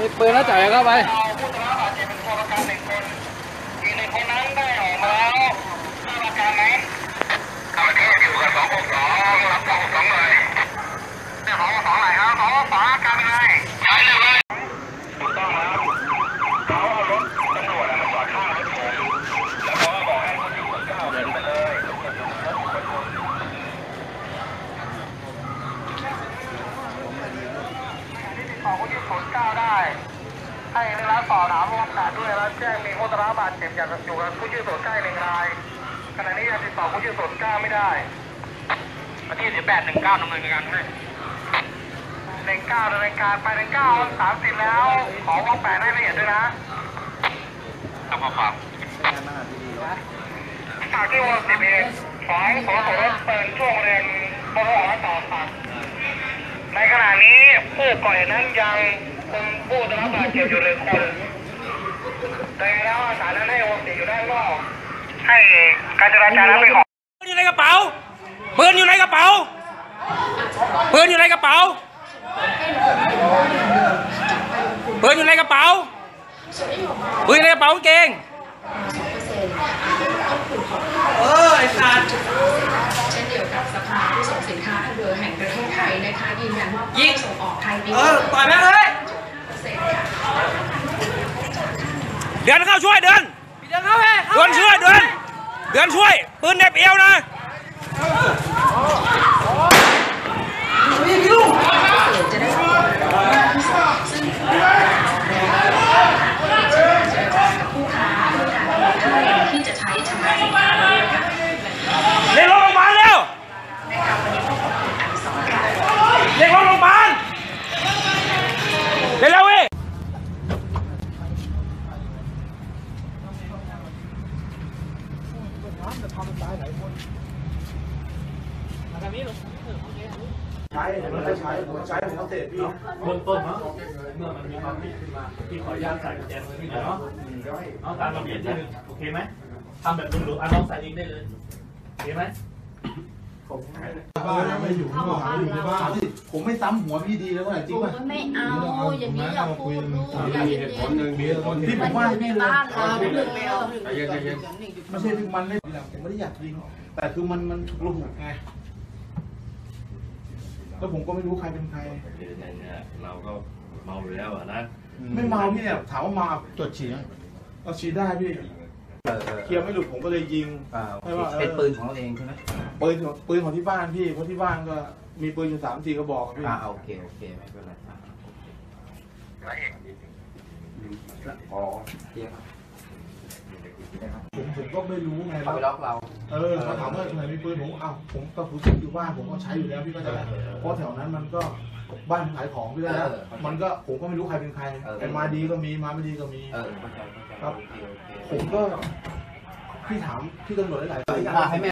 มีปืนแล้วจ่ายเข้าไป ขอผู้ที่ศูนย์เก้าได้ ให้เวลาสอบถามรวมการด้วยแล้วแจ้งมีผู้ได้รับบาดเจ็บอย่างอยู่กับผู้ชื่อศูนย์เก้หนึ่งรายขณะนี้ยังติดต่อผู้ชื่อศูนย์เก้าไม่ได้วันที่สิบแปดหนึ่งเก้าดำเนินการให้หนึ่งเก้าดำเนินการไปหนึ่งเก้าสามสิบแล้ว ขอวงแปดให้ละเอียดด้วยนะทำความฝากที่วงสิบเอ็ดของขอขอรถเปิดช่วงเรียนบริหารต่อครับในขณะนี้ ผู้ก่อเหตุนั้นยังคงผู้ได้รับบาดเจ็บอยู่หนึ่งคนแต่แล้วอาสานั้นให้วงติอยู่ด้านนอกให้การจราจรนั้นเป็นของปืนอยู่ในกระเป๋าปืนอยู่ในกระเป๋าปืนอยู่ในกระเป๋าปืนอยู่ในกระเป๋าปืนอยู่ในกระเป๋าเก่ง เออต่อยแม่งเลยเซ็นค่ะเดินเข้าช่วยเดินเดี๋ยวเข้าไปเดินช่วยเดินเดินช่วยปืนเหน็บเอวนะ ใช้ผมใช้ผมใช้ผมเสร็จพี่เบื้องต้นเนาะเมื่อมันมีความผิดขึ้นมาพี่ขออนุญาตใส่กุญแจมือพี่หน่อยเนาะเนาะตามระเบียบที่หนึ่งโอเคไหมทำแบบดุๆอะลองใส่เองได้เลยโอเคไหม ผมบ้านไม่อยู่ข้างนอกอยู่ในบ้านผมไม่ซ้ำหัวพี่ดีแล้วว่าจริงป่ะไม่เอา อย่างนี้อย่าพูดลูกอย่าเย็นที่ผมัมนว่าอยู่ในพี่เลยบ้านเราไม่เอาไม่ใช่ที่มันไม่ผมไม่ได้อยากยิงแต่คือมันมันฉุกละหุกไงแล้วผมก็ไม่รู้ใครเป็นใครเราก็เมาอยู่แล้วนะไม่เมาพี่เนี่ยถามว่าเมาตรวจฉี่เราฉี่ได้พี่ เคลียร์ไม่หลุดผมก็เลยยิงไม่ว่าเออเป็นปืนของเราเองใช่ไหมปืนของปืนของที่บ้านพี่เพราะที่บ้านก็มีปืนอยู่สามสี่กระบอกพี่อ่าโอเคโอเคไม่เป็นไรอ่าอ๋อเคลียร์ครับผมผมก็ไม่รู้ไงเขาไปล็อกเรา เออเขาถามว่าไหนมีปืนผมอ้าวผมก็คือผมอยู่บ้านผมก็ใช้อยู่แล้วพี่ก็จะเพราะแถวนั้นมันก็ บ้านขายของพี่ได้แล้วมันก็ผมก็ไม่รู้ใครเป็นใครแต่มาดีก็มีมาไม่ดีก็มี เออเข้าใจเข้าใจครับ โอเคโอเค ผมก็พี่ถามพี่ตำรวจหลายๆว่าให้แม่